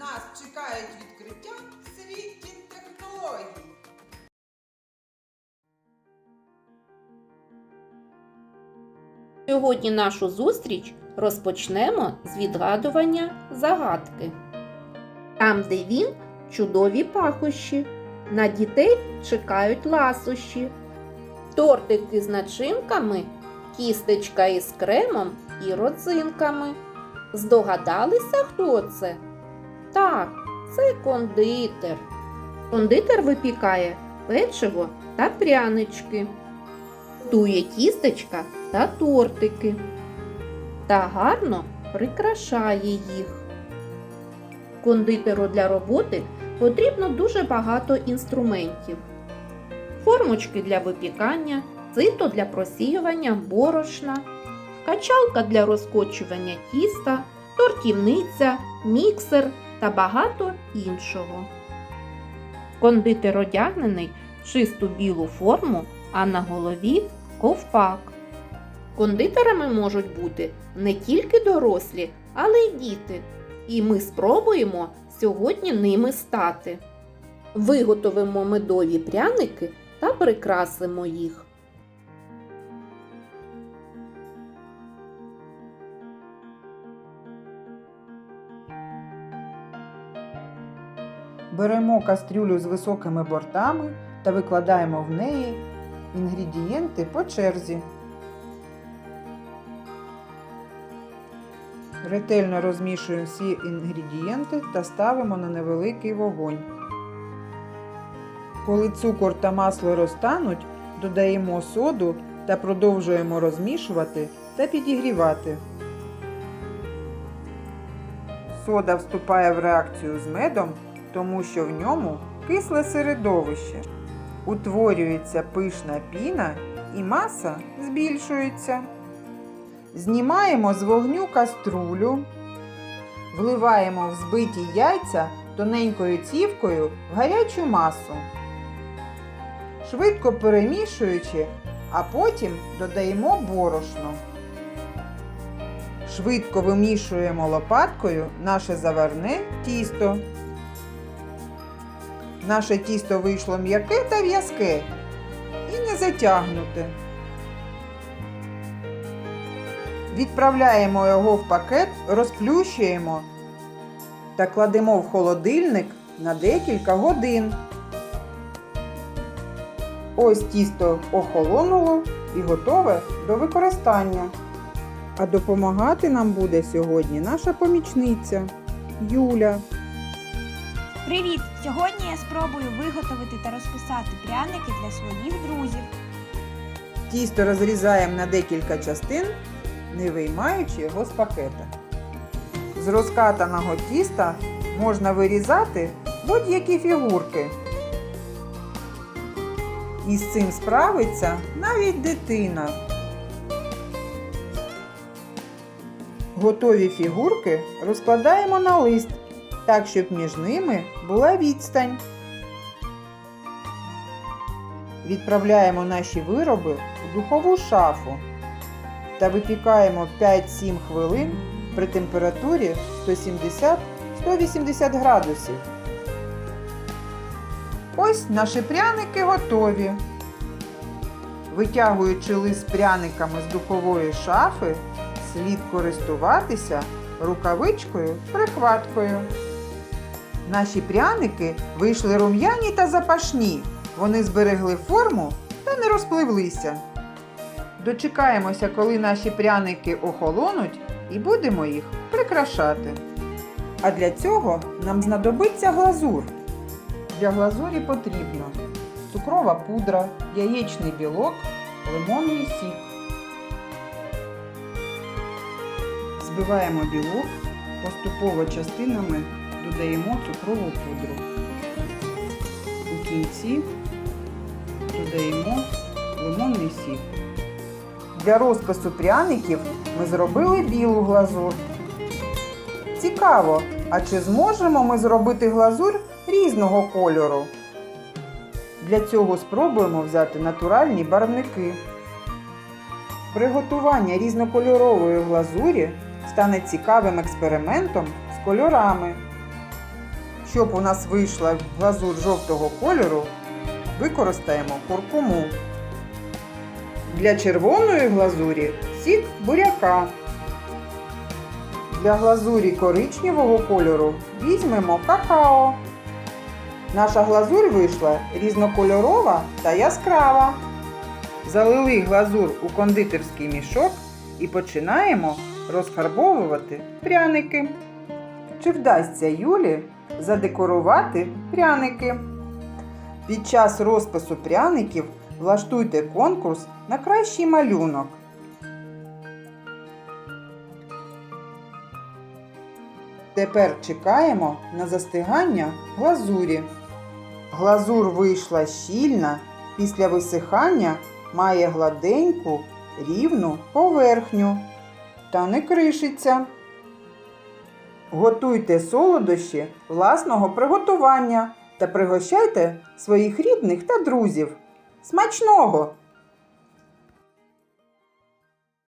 Нас чекають відкриття в світі технологій. Сьогодні нашу зустріч розпочнемо з відгадування загадки. Там, де він, чудові пахощі, на дітей чекають ласощі, тортики з начинками, кістечка із кремом і родзинками. Здогадалися, хто це? Так, це кондитер. Кондитер випікає печиво та прянички, дує тістечка та тортики та гарно прикрашає їх. Кондитеру для роботи потрібно дуже багато інструментів. Формочки для випікання, сито для просіювання борошна, качалка для розкочування тіста, тортівниця, міксер та багато іншого. Кондитер одягнений в чисту білу форму, а на голові ковпак. Кондитерами можуть бути не тільки дорослі, але й діти. І ми спробуємо сьогодні ними стати. Виготовимо медові пряники та прикрасимо їх. Беремо кастрюлю з високими бортами та викладаємо в неї інгредієнти по черзі. Ретельно розмішуємо всі інгредієнти та ставимо на невеликий вогонь. Коли цукор та масло розтануть, додаємо соду та продовжуємо розмішувати та підігрівати. Сода вступає в реакцію з медом, тому що в ньому кисле середовище. Утворюється пишна піна і маса збільшується. Знімаємо з вогню каструлю, вливаємо в збиті яйця тоненькою цівкою в гарячу масу. Швидко перемішуючи, а потім додаємо борошно. Швидко вимішуємо лопаткою наше заварне тісто. Наше тісто вийшло м'яке та в'язке і не затягнуте. Відправляємо його в пакет, розплющуємо та кладемо в холодильник на декілька годин. Ось тісто охолонуло і готове до використання. А допомагати нам буде сьогодні наша помічниця Юля. Привіт! Сьогодні я спробую виготовити та розписати пряники для своїх друзів. Тісто розрізаємо на декілька частин, не виймаючи його з пакета. З розкатаного тіста можна вирізати будь-які фігурки. І з цим справиться навіть дитина. Готові фігурки розкладаємо на лист, так, щоб між ними була відстань. Відправляємо наші вироби в духову шафу та випікаємо 5-7 хвилин при температурі 170-180 градусів. Ось наші пряники готові. Витягуючи лист пряниками з духової шафи, слід користуватися рукавичкою прихваткою. Наші пряники вийшли рум'яні та запашні. Вони зберегли форму та не розпливлися. Дочекаємося, коли наші пряники охолонуть, і будемо їх прикрашати. А для цього нам знадобиться глазур. Для глазурі потрібно цукрова пудра, яєчний білок, лимонний сік. Збиваємо білок, поступово частинами додаємо цукрову пудру. У кінці додаємо лимонний сік. Для розпису пряників ми зробили білу глазур. Цікаво, а чи зможемо ми зробити глазур різного кольору? Для цього спробуємо взяти натуральні барвники. Приготування різнокольорової глазурі стане цікавим експериментом з кольорами. Щоб у нас вийшла глазур жовтого кольору, використаємо куркуму. Для червоної глазурі сік буряка. Для глазурі коричневого кольору візьмемо какао. Наша глазурь вийшла різнокольорова та яскрава. Залили глазур у кондитерський мішок і починаємо розфарбовувати пряники. Чи вдасться Юлі задекорувати пряники? Під час розпису пряників влаштуйте конкурс на кращий малюнок. Тепер чекаємо на застигання глазурі. Глазур вийшла щільна, після висихання має гладеньку, рівну поверхню та не кришиться. Готуйте солодощі власного приготування та пригощайте своїх рідних та друзів. Смачного!